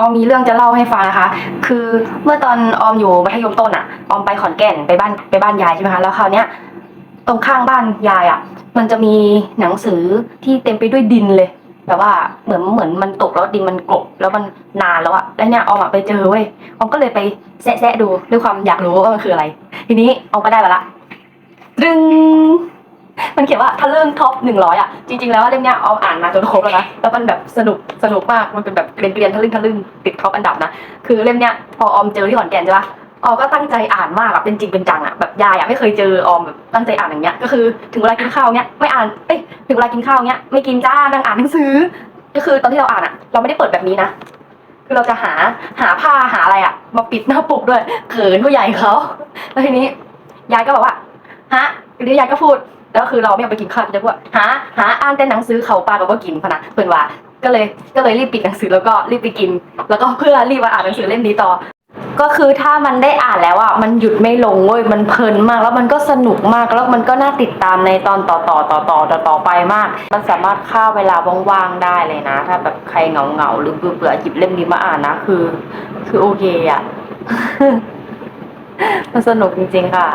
ออมมีเรื่องจะเล่าให้ฟังนะคะ คือเมื่อตอนออมอยู่มัธยมต้นอะออมไปขอนแก่นไปบ้านไปบ้านยายใช่ไหมคะ แล้วคราวเนี้ยตรงข้างบ้านยายอะมันจะมีหนังสือที่เต็มไปด้วยดินเลยแบบว่าเหมือนเหมือนมันตกแล้วดินมันกลบแล้วมันนานแล้วอะแล้วเนี่ยออมอะไปเจอเว้ยออมก็เลยไปแซะดูด้วยความอยากรู้ว่ามันคืออะไร ทีนี้ออมก็ได้มาละดึง มันเขียนว่าทะลึ่งท็อปหนึ่งร้อยอะ จริงๆ แล้วเล่มเนี้ยออมอ่านมาจนครบแล้วนะ แล้วมันแบบสนุกสนุกมาก มันเป็นแบบเกรียนๆทะลึ่งทะลึ่งติดท็อปอันดับนะ คือเล่มเนี้ยพอออมเจอที่ขอนแก่นใช่ปะออมก็ตั้งใจอ่านมากอะเป็นจริงเป็นจังอะแบบยายอะไม่เคยเจอออมแบบตั้งใจอ่านอย่างเงี้ย ก็คือถึงเวลากินข้าวเนี้ยไม่อ่านเอ้ยถึงเวลากินข้าวเนี้ยไม่กินจ้านั่งอ่านหนังสือ ก็คือตอนที่เราอ่านอะเราไม่ได้เปิดแบบนี้นะคือเราจะหาหาผ้าหาอะไรอะมาปิดหน้าปกด้วยเขินผู้ใหญ่เขาแล้วทีนี้ยายก็บอกว่าฮะทีนี้ยายก็พูด แล้วคือเราไม่เอาไปกินข้าวจะพูดว่าหาหาอ่านแต่หนังสือเขาปลากับว่ากินพนะเพื่อนว่าก็เลยก็เลยรีบปิดหนังสือแล้วก็รีบไปกิน แล้วก็เพื่อรีบมาอ่านหนังสือเล่มนี้ต่อ ก็คือถ้ามันได้อ่านแล้วอะมันหยุดไม่ลงเว้ยมันเพลินมาก แล้วมันก็สนุกมากแล้วมันก็น่าติดตามในตอนต่อต่อต่อต่อต่อต่อไปมาก มันสามารถฆ่าเวลาว่างๆได้เลยนะ ถ้าแบบใครเหงาเหงาหรือเบื่อเบื่อหยิบเล่มนี้มาอ่านนะคือ คือโอเคอะมันสนุกจริงๆค่ะ